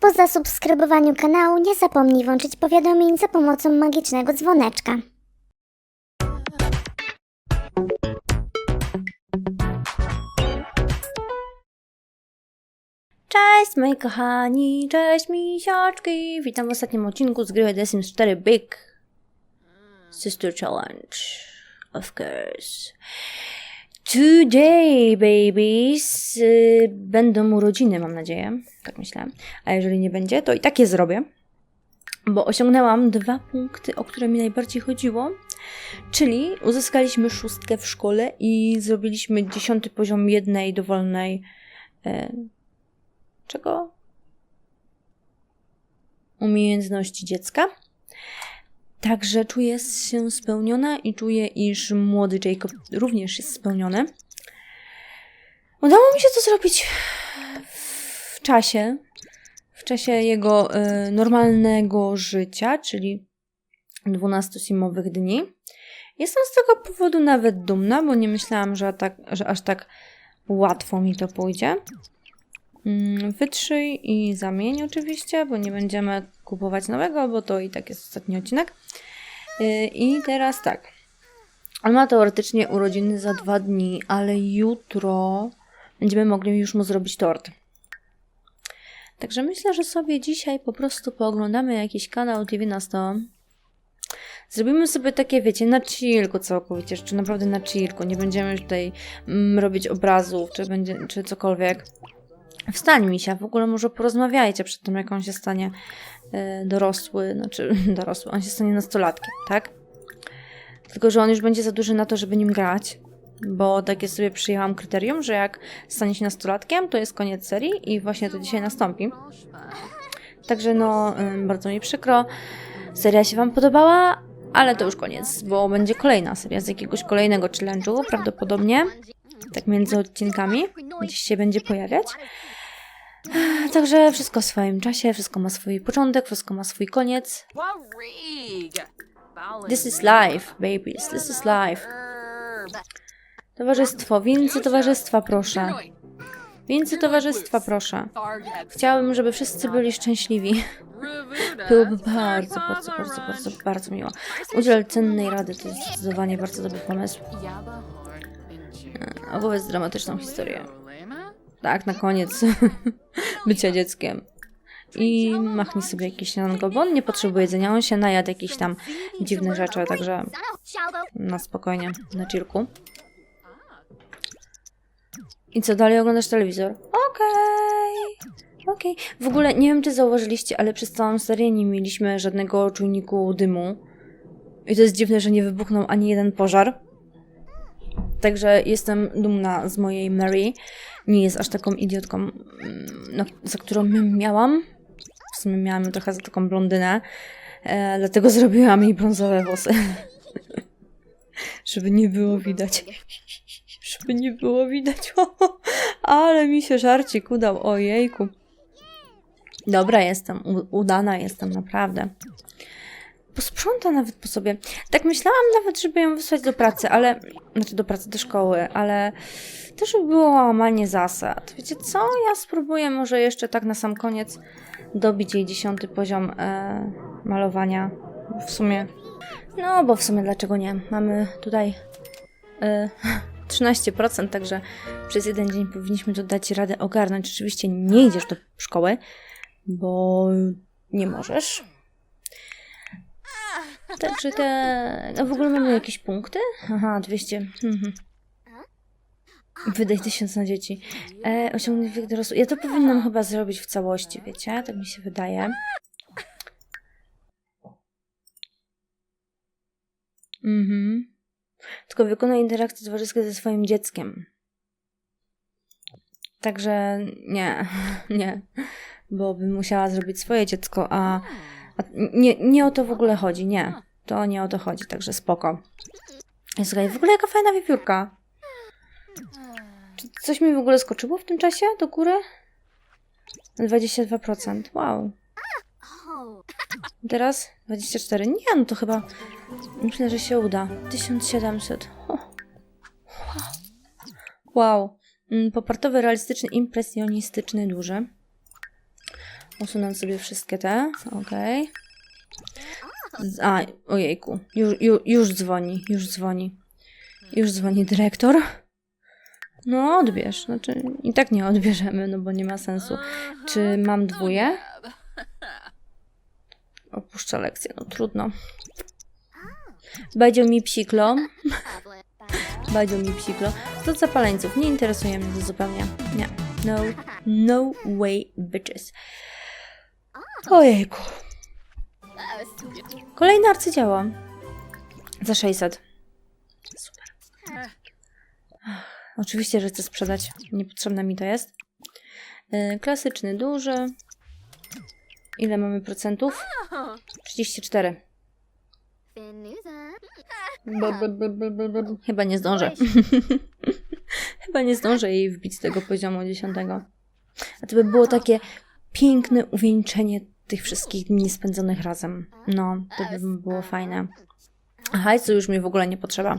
Po zasubskrybowaniu kanału nie zapomnij włączyć powiadomień za pomocą magicznego dzwoneczka. Cześć moi kochani, cześć misiaczki! Witam w ostatnim odcinku z gry The Sims 4 Big Sister Challenge. Of course. Today, babies, y, będą urodziny, mam nadzieję. Tak myślałem. A jeżeli nie będzie, to i tak je zrobię. Bo osiągnęłam dwa punkty, o które mi najbardziej chodziło. Czyli uzyskaliśmy szóstkę w szkole i zrobiliśmy dziesiąty poziom jednej dowolnej e, czego? Umiejętności dziecka. Także czuję się spełniona i czuję, iż młody Jacob również jest spełniony. Udało mi się to zrobić w czasie, w czasie jego e, normalnego życia, czyli 12 simowych dni. Jestem z tego powodu nawet dumna, bo nie myślałam, że, tak, że aż tak łatwo mi to pójdzie. Mm, Wytrzyj i zamień oczywiście, bo nie będziemy kupować nowego, bo to i tak jest ostatni odcinek. Yy, I teraz tak. On ma teoretycznie urodziny za dwa dni, ale jutro będziemy mogli już mu zrobić tort. Także myślę, że sobie dzisiaj po prostu pooglądamy jakiś kanał TV na 100. Zrobimy sobie takie, wiecie, na chillku całkowicie, czy naprawdę na chillku. Nie będziemy tutaj mm, robić obrazów, czy, będzie, czy cokolwiek. Wstań, misia, w ogóle może porozmawiajcie przed tym, jak on się stanie dorosły, znaczy dorosły, on się stanie nastolatkiem, tak? Tylko, że on już będzie za duży na to, żeby nim grać, bo takie sobie przyjęłam kryterium, że jak stanie się nastolatkiem, to jest koniec serii i właśnie to dzisiaj nastąpi. Także no, bardzo mi przykro. Seria się Wam podobała, ale to już koniec, bo będzie kolejna seria z jakiegoś kolejnego challenge'u, prawdopodobnie. Tak między odcinkami, gdzieś się będzie pojawiać. Także wszystko w swoim czasie, wszystko ma swój początek, wszystko ma swój koniec. This is life, babies, this is life. Towarzystwo, więcej towarzystwa proszę. Więcej towarzystwa proszę. Chciałabym, żeby wszyscy byli szczęśliwi. Byłoby bardzo, bardzo, bardzo, bardzo, bardzo miło. Udziel cennej rady to jest zdecydowanie bardzo dobry pomysł. Opowiedz dramatyczną historię. Tak, na koniec bycia dzieckiem. I machnij sobie jakieś śniadanko, bo on nie potrzebuje jedzenia, on się najadł jakichś tam dziwnych rzeczy, także na spokojnie, na chillku. I co, dalej oglądasz telewizor? Okej. Okej. W ogóle nie wiem, czy zauważyliście, ale przez całą serię nie mieliśmy żadnego czujniku dymu. I to jest dziwne, że nie wybuchnął ani jeden pożar. Także jestem dumna z mojej Mary. Nie jest aż taką idiotką, mm, no, za którą miałam. W sumie miałam trochę za taką blondynę. E, dlatego zrobiłam jej brązowe włosy. Żeby nie było widać. Żeby nie było widać. Ale mi się żarcik udał. Ojejku. Dobra jestem. Udana jestem, naprawdę. Posprząta nawet po sobie. Tak myślałam nawet, żeby ją wysłać do pracy, ale... Znaczy do pracy, do szkoły, ale... Już by było łamanie zasad. Wiecie co? Ja spróbuję może jeszcze tak na sam koniec dobić jej dziesiąty poziom e, malowania. W sumie... No, bo w sumie dlaczego nie? Mamy tutaj... E, 13%, także przez jeden dzień powinniśmy to dać radę ogarnąć. Oczywiście nie idziesz do szkoły, bo nie możesz. Także te... No w ogóle mamy jakieś punkty? Aha, 200. Mhm. Wydaj tysiąc na dzieci. E, osiągnij wiek dorosły. Ja to powinnam chyba zrobić w całości, wiecie? Tak mi się wydaje. Mhm. Tylko wykonaj interakcje towarzyskie ze swoim dzieckiem. Także nie, nie. Bo bym musiała zrobić swoje dziecko, a, a nie, nie o to w ogóle chodzi, nie. To nie o to chodzi, także spoko. Słuchaj, w ogóle jaka fajna wiewiórka. Czy coś mi w ogóle skoczyło w tym czasie do góry? 22%. Wow. Teraz 24. Nie, no to chyba myślę, że się uda. 1700. O. Wow. Mm, Popartowy, realistyczny, impresjonistyczny, duży. Usunę sobie wszystkie te. Okej. A, ojejku. Już, już, już dzwoni, już dzwoni. Już dzwoni dyrektor. No, odbierz. Znaczy, i tak nie odbierzemy, no bo nie ma sensu. Czy mam dwóje? Opuszczę lekcję, no trudno. Badzio mi psiklo. Badzio mi psiklo. To zapaleńców. Nie interesuje mnie to zupełnie. Nie. No, no way, bitches. Ojejku. Kolejne arcydzieło. Za 600. Super. Ach, Oczywiście, że chcę sprzedać. Niepotrzebne mi to jest. Yy, Klasyczny, duży. Ile mamy procentów? 34. Bo, bo, bo, bo, bo, bo. Chyba nie zdążę. Chyba nie zdążę jej wbić z tego poziomu 10. A to by było takie piękne uwieńczenie tych wszystkich dni spędzonych razem. No, to by było fajne. Hajsu już mi w ogóle nie potrzeba.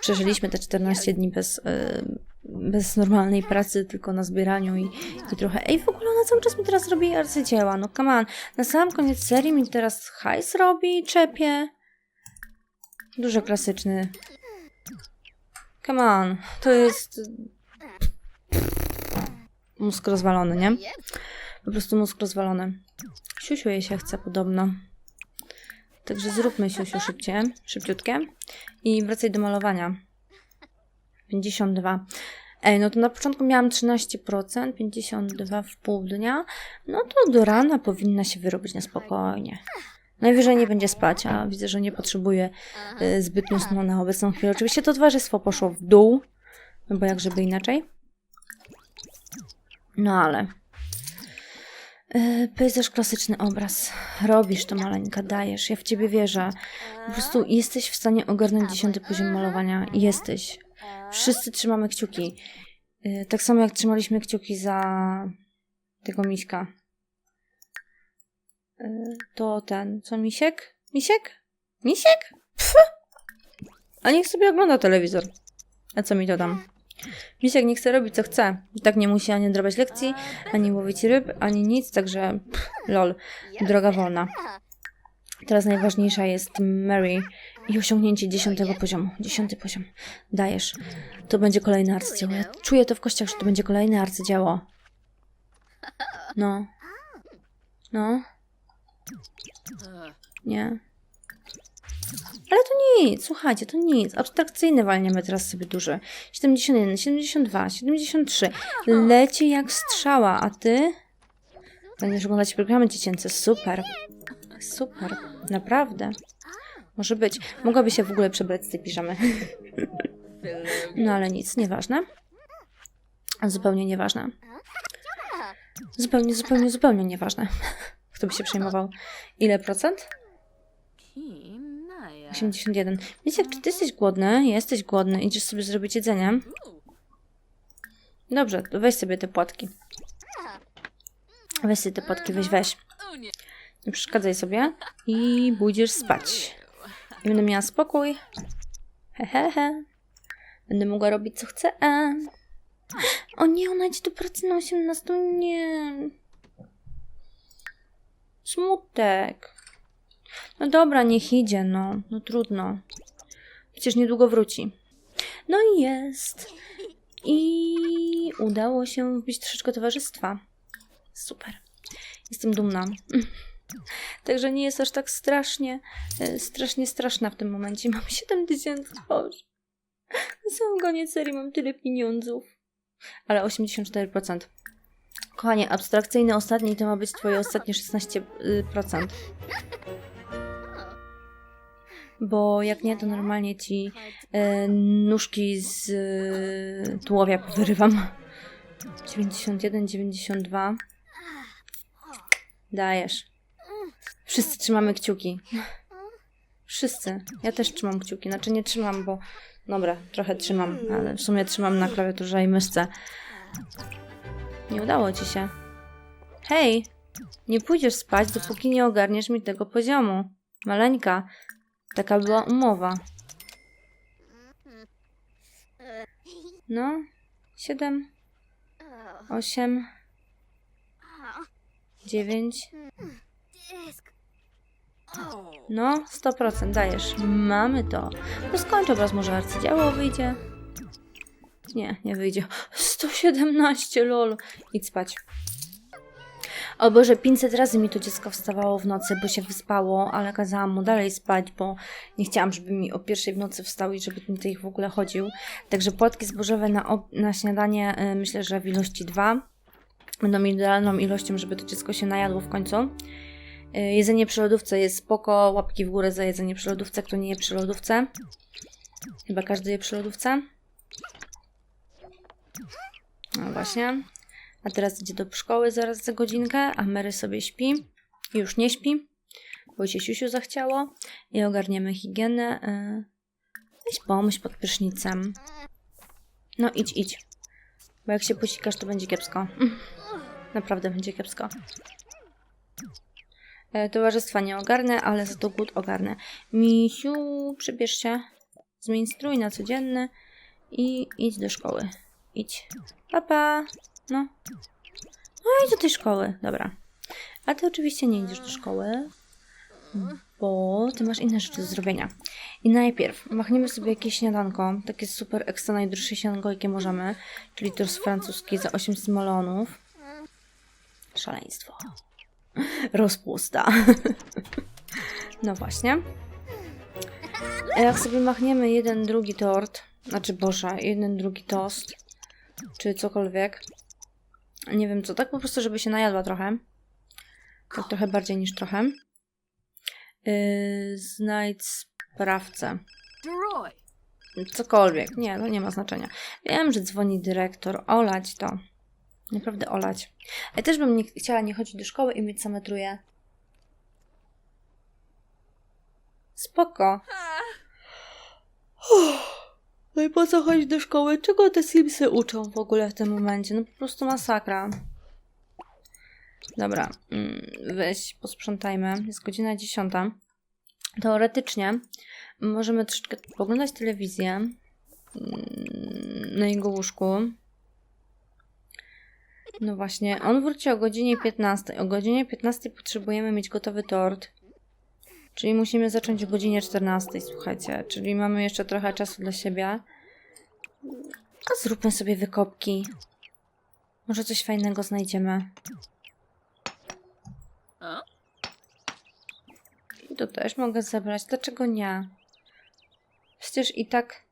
Przeżyliśmy te 14 dni bez, yy, bez normalnej pracy, tylko na zbieraniu i, i trochę. Ej, w ogóle ona cały czas mi teraz robi arcydzieła. No come on. Na sam koniec serii mi teraz hajs robi, czepie. Dużo klasyczny. Come on. To jest. Mózg rozwalony, nie? Po prostu mózg rozwalony. Siusiu jej się chce podobno. Także zróbmy siusiu szybciej, szybciutkie. I wracaj do malowania. 52. Ej, no to na początku miałam 13%, 52 w pół dnia. No to do rana powinna się wyrobić na spokojnie. Najwyżej nie będzie spać, a widzę, że nie potrzebuje y, zbytnio snu na obecną chwilę. Oczywiście to towarzystwo poszło w dół, no bo jak żeby inaczej. No ale... Yy, pejzaż klasyczny obraz. Robisz to maleńka, dajesz. Ja w ciebie wierzę. Po prostu jesteś w stanie ogarnąć dziesiąty poziom malowania. Jesteś. Wszyscy trzymamy kciuki. Yy, tak samo jak trzymaliśmy kciuki za tego miśka. Yy, to ten, co misiek? Misiek? Misiek? Pff. A niech sobie ogląda telewizor. A co mi to dam? Misiek nie chce robić co chce. Tak nie musi ani odrabiać lekcji, ani łowić ryb, ani nic, także pff, lol, droga wolna. Teraz najważniejsza jest Mary i osiągnięcie dziesiątego poziomu. Dziesiąty poziom. Dajesz. To będzie kolejne arcydzieło. Ja czuję to w kościach, że to będzie kolejne arcydzieło. No. No. Nie. Ale to nic, słuchajcie, to nic. Abstrakcyjny walniemy teraz sobie duży. 71, 72, 73. Leci jak strzała, a ty? Będziesz oglądać programy dziecięce. Super. Super. Naprawdę. Może być. Mogłaby się w ogóle przebrać z tej piżamy. No ale nic, nieważne. Zupełnie nieważne. Zupełnie, zupełnie, zupełnie nieważne. Kto by się przejmował? Ile procent? 81. Wiecie, czy ty jesteś głodny? Jesteś głodny. Idziesz sobie zrobić jedzenie? Dobrze, to weź sobie te płatki. Weź sobie te płatki, weź, weź. Nie przeszkadzaj sobie i pójdziesz spać. I będę miała spokój. Hehehe. He, he. Będę mogła robić co chcę. O nie, ona idzie do pracy na 18. Nie. Smutek. No dobra, niech idzie, no. No trudno. Przecież niedługo wróci. No i jest. I udało się wbić troszeczkę towarzystwa. Super. Jestem dumna. Także nie jest aż tak strasznie, e, strasznie straszna w tym momencie. Mam 7 tysięcy twarzy. Na sam koniec serii mam tyle pieniądzów. Ale 84%. Kochanie, abstrakcyjny ostatni to ma być twoje ostatnie 16%. Bo jak nie, to normalnie ci e, nóżki z e, tułowia powyrywam. 91, 92. Dajesz. Wszyscy trzymamy kciuki. Wszyscy. Ja też trzymam kciuki. Znaczy nie trzymam, bo... Dobra, trochę trzymam, ale w sumie trzymam na klawiaturze i myszce. Nie udało ci się. Hej! Nie pójdziesz spać, dopóki nie ogarniesz mi tego poziomu. Maleńka. Taka była umowa. No. Siedem. Osiem. dziewięć. No, 100% dajesz. Mamy to. To skończę obraz, może arcydzieło wyjdzie. Nie, nie wyjdzie. 117, lol. Idź spać. O Boże, 500 razy mi to dziecko wstawało w nocy, bo się wyspało, ale kazałam mu dalej spać, bo nie chciałam, żeby mi o pierwszej w nocy wstał i żeby mi tutaj w ogóle chodził. Także płatki zbożowe na, na śniadanie y, myślę, że w ilości dwa. Będą idealną ilością, żeby to dziecko się najadło w końcu. Y, Jedzenie przy lodówce jest spoko, łapki w górę za jedzenie przy lodówce, kto nie je przy lodówce. Chyba każdy je przy lodówce. No właśnie. A teraz idzie do szkoły zaraz za godzinkę, a Mary sobie śpi. Już nie śpi, bo się siusiu zachciało. I ogarniemy higienę. y, Weź pomyśl pod prysznicem. No idź, idź. Bo jak się posikasz, to będzie kiepsko. Naprawdę będzie kiepsko. E, Towarzystwa nie ogarnę, ale za to głód ogarnę. Misiu, przybierz się. Zmień strój na codzienny i idź do szkoły. Idź. Papa. No. No idź do tej szkoły. Dobra. A ty oczywiście nie idziesz do szkoły, bo ty masz inne rzeczy do zrobienia. I najpierw machniemy sobie jakieś śniadanko, takie super ekstra najdroższe śniadanko, jakie możemy, czyli tost francuski za 800 melonów. Szaleństwo. Rozpusta. No właśnie. A Jak sobie machniemy jeden, drugi tort, znaczy Boże, jeden, drugi tost, czy cokolwiek, nie wiem co, tak po prostu, żeby się najadła trochę. Tak trochę bardziej niż trochę. Yy, znajdź sprawcę. Cokolwiek. Nie, to nie ma znaczenia. Wiem, że dzwoni dyrektor. Olać to. Naprawdę olać. Ja też bym nie chciała nie chodzić do szkoły i mieć same truje. Spoko. No i po co chodzić do szkoły? Czego te Simsy uczą w ogóle w tym momencie? No po prostu masakra. Dobra, mm, weź, posprzątajmy. Jest godzina dziesiąta. Teoretycznie możemy troszeczkę poglądać telewizję mm, na jego łóżku. No właśnie, on wróci o godzinie 15. O godzinie 15 potrzebujemy mieć gotowy tort. Czyli musimy zacząć o godzinie 14, słuchajcie. Czyli mamy jeszcze trochę czasu dla siebie. A zróbmy sobie wykopki. Może coś fajnego znajdziemy. I to też mogę zebrać. Dlaczego nie? Przecież i tak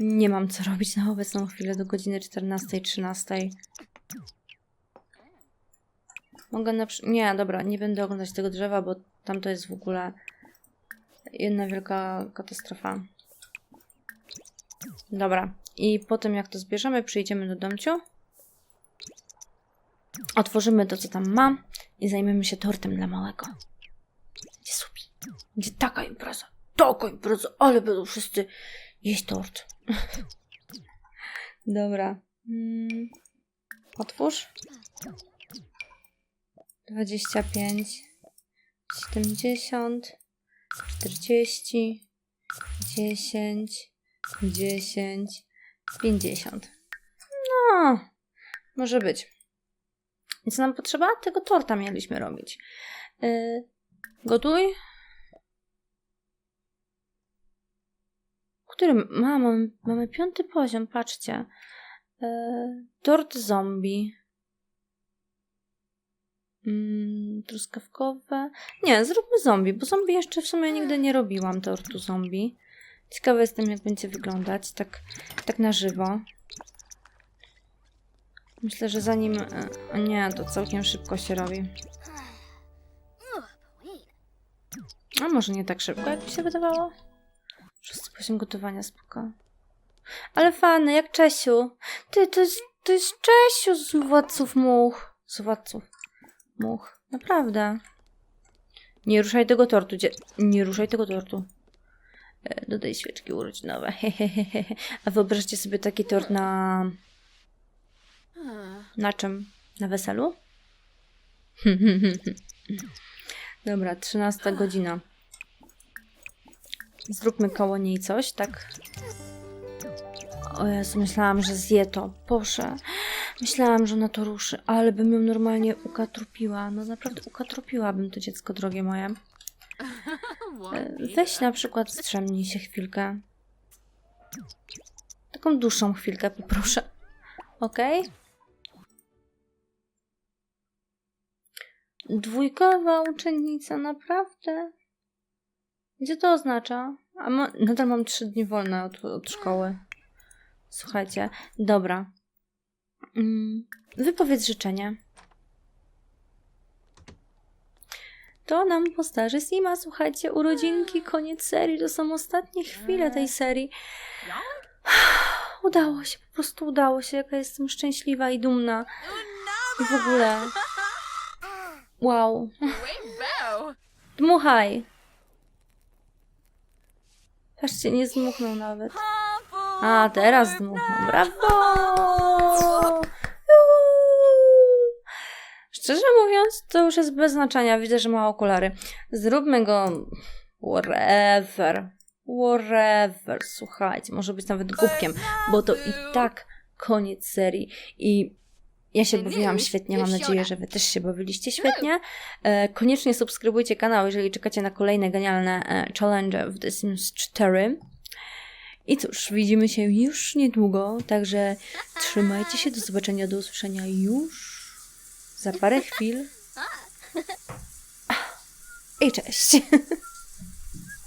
nie mam co robić na obecną chwilę do godziny 14-13. Mogę na przy... Nie, dobra, nie będę oglądać tego drzewa, bo tam to jest w ogóle jedna wielka katastrofa. Dobra, i potem jak to zbierzemy, przyjdziemy do domciu. Otworzymy to, co tam ma i zajmiemy się tortem dla małego. Będzie supi. Będzie taka impreza. Taka impreza, ale będą wszyscy jeść tort. Dobra. Mm. Otwórz. 25, 70, 40, 10, 10, 50. No, może być. I co nam potrzeba? Tego torta mieliśmy robić. Yy, gotuj. Którym? Mamo, mamy piąty poziom, patrzcie. Yy, tort zombie. Mm, truskawkowe. Nie, zróbmy zombie, bo zombie jeszcze w sumie nigdy nie robiłam tortu zombie. Ciekawa jestem, jak będzie wyglądać tak, tak na żywo. Myślę, że zanim. e, nie, to całkiem szybko się robi. A może nie tak szybko, jak mi się wydawało? Szósty poziom gotowania, spoko. Ale fajne, jak Czesiu. Ty, to jest, to jest Czesiu z władców much. Z władców much. Naprawdę. Nie ruszaj tego tortu, dzie... Nie ruszaj tego tortu. E, Dodaj świeczki urodzinowe. A wyobraźcie sobie taki tort na... Na czym? Na weselu? Dobra, 13 godzina. Zróbmy koło niej coś, tak? O Jezu, myślałam, że zje to. Boże. Myślałam, że ona to ruszy, ale bym ją normalnie ukatrupiła. No naprawdę ukatrupiłabym to dziecko, drogie moje. E, Weź na przykład strzemnij się chwilkę. Taką dłuższą chwilkę poproszę. Okej? Dwójkowa uczennica, naprawdę? Gdzie to oznacza? A ma, nadal mam trzy dni wolne od, od szkoły. Słuchajcie, dobra. Mm, wypowiedz życzenie. To nam postarzy Sima, słuchajcie, urodzinki, koniec serii, to są ostatnie chwile tej serii. Udało się, po prostu udało się, jaka jestem szczęśliwa i dumna. I w ogóle. Wow. Dmuchaj. Patrzcie, nie zdmuchnął nawet. A, teraz zdmuchnął. Brawo! Szczerze mówiąc, to już jest bez znaczenia. Widzę, że ma okulary. Zróbmy go whatever. Whatever. Słuchajcie, może być nawet głupkiem, bo to i tak koniec serii. I ja się bawiłam świetnie. Mam nadzieję, że Wy też się bawiliście świetnie. E, koniecznie subskrybujcie kanał, jeżeli czekacie na kolejne genialne e, challenge w The Sims 4. I cóż, widzimy się już niedługo, także trzymajcie się, do zobaczenia, do usłyszenia już za parę chwil. I cześć!